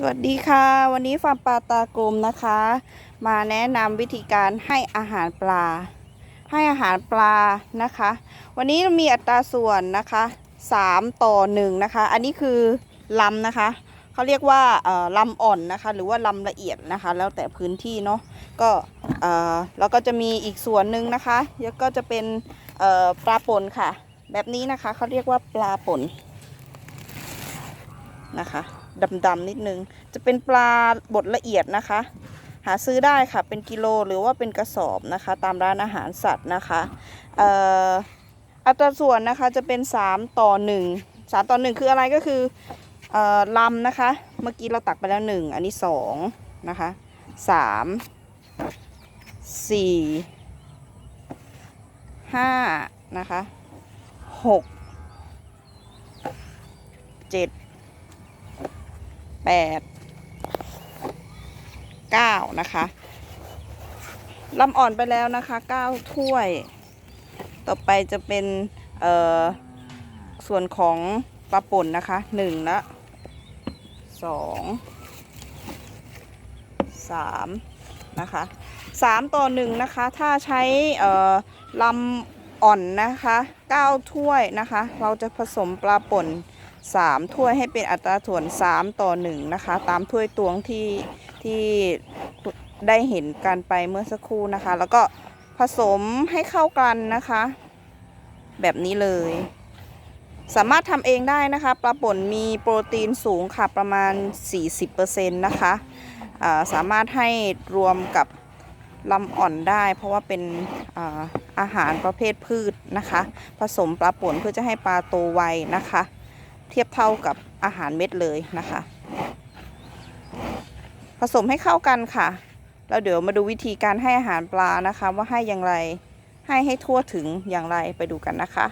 สวัสดีค่ะ วันนี้ฟาร์มปลาตากลมนะคะ มาแนะนำวิธีการให้อาหารปลา ให้อาหารปลานะคะ วันนี้มีอัตราส่วนนะคะ3ต่อ1นะคะ อันนี้คือลำนะคะเขาเรียกว่าเออลำอ่อนนะคะ หรือว่าลำละเอียดนะคะ แล้วแต่พื้นที่เนาะก็เออแล้วก็จะมีอีกส่วนหนึ่งนะคะแล้วก็จะเป็นเออปลาป่นค่ะ แบบนี้นะคะเขาเรียกว่าปลาป่น นะคะดำๆนิดนึง จะเป็นปลาบดละเอียดนะคะ หาซื้อได้ค่ะเป็นกิโลหรือว่าเป็นกระสอบนะคะ ตามร้านอาหารสัตว์นะคะเอ่ออัตราส่วนนะคะจะเป็น 3 ต่อ 1 3 ต่อ 1 คืออะไรก็คือเอ่อลำนะคะ เมื่อกี้เราตักไปแล้ว 1 อันนี้2นะคะ 3 4 5 นะคะ 6 7 แปดเก้านะคะลำอ่อนไปแล้วนะคะเก้าถ้วย ต่อไปจะเป็นเอ่อส่วนของปลาป่นนะคะหนึ่งละสองสามนะคะสามต่อหนึ่งนะคะ ถ้าใช้เอ่อลำอ่อนนะคะเก้าถ้วยนะคะ เราจะผสมปลาป่น 3 ถ้วยให้เป็นอัตราส่วน 3 ต่อ 1 นะคะ ตามถ้วยตวงที่ที่ได้เห็นกันไปเมื่อสักครู่นะคะ แล้วก็ผสมให้เข้ากันนะคะ แบบนี้เลย สามารถทำเองได้นะคะ ปลาป่นมีโปรตีนสูงค่ะประมาณ 40%นะคะาสามารถให้รวมกับลำอ่อนได้ เพราะว่าเป็นอาอาหารประเภทพืชนะคะ ผสมปลาป่นเพื่อจะให้ปลาโตไวนะคะ เทียบเท่ากับอาหารเม็ดเลยนะคะ ผสมให้เข้ากันค่ะแล้วเดี๋ยวมาดูวิธีการให้อาหารปลานะคะ ว่าให้อย่างไรให้ให้ทั่วถึงอย่างไรไปดูกันนะคะ